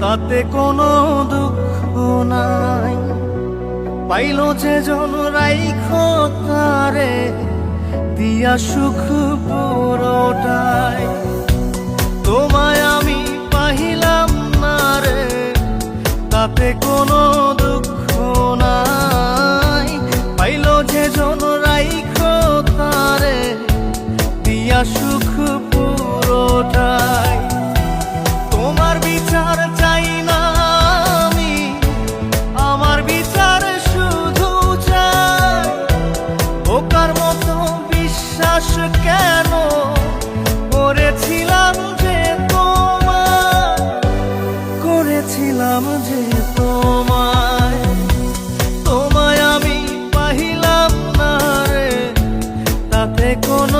তাতে কোনো দুঃখ নাই। পাইল যে জন রাইখ দিয়া সুখ পুরোটাই। তোমায় আমি পাহিলাম না রে, তাতে কোনো দুঃখ নাই। পাইল যে জন রাইখ দিয়া সুখ কোনো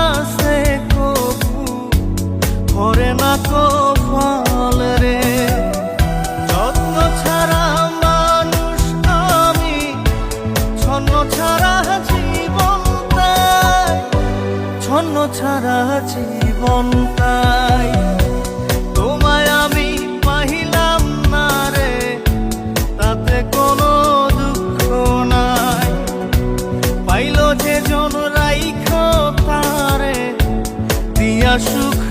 আমি পাহিলাম তাতে কোনো দুঃখ নাই। পাইল যে জন দিয়া সুখ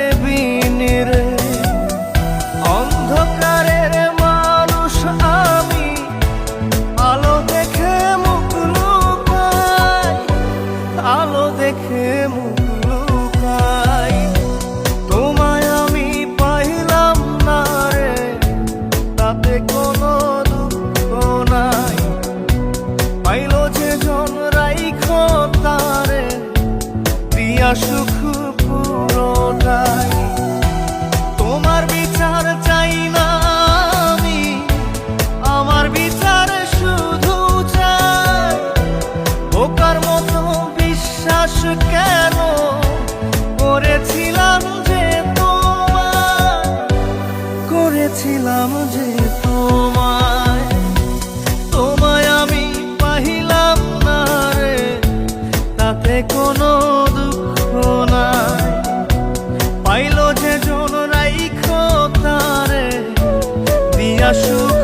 কেন করেছিলাম যে তোমায়? করেছিলাম যে তোমায়। তোমায় আমি পাহিলাম না রে, তাতে কোনো দুঃখ নাই। পাইল যে জন রাইখ তারে, দিয়া সুখ